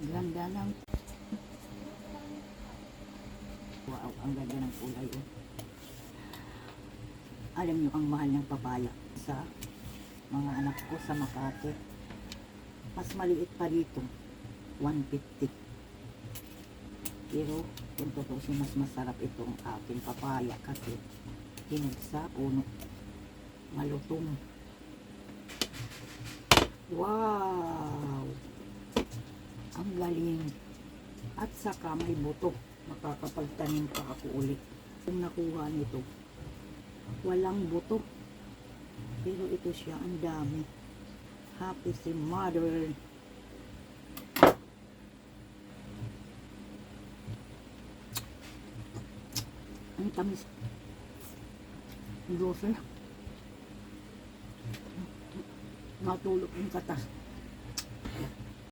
Ganda ng... Wow, ang ganda ng kulay. Oh. Alam niyo ang mahal ng papaya sa mga anak ko sa Makati. Mas maliit pa dito. 150. Pero kung tutusin mas masarap itong aking papaya kasi hinog sa puno. Malutong. Wow! Galing. At saka may buto. Makakapagtanim pa ako ulit. Kung nakuha nito, walang buto. Pero ito siya, ang dami. Happy si mother. Ang tamis. Ang dose. Matulog yung katas.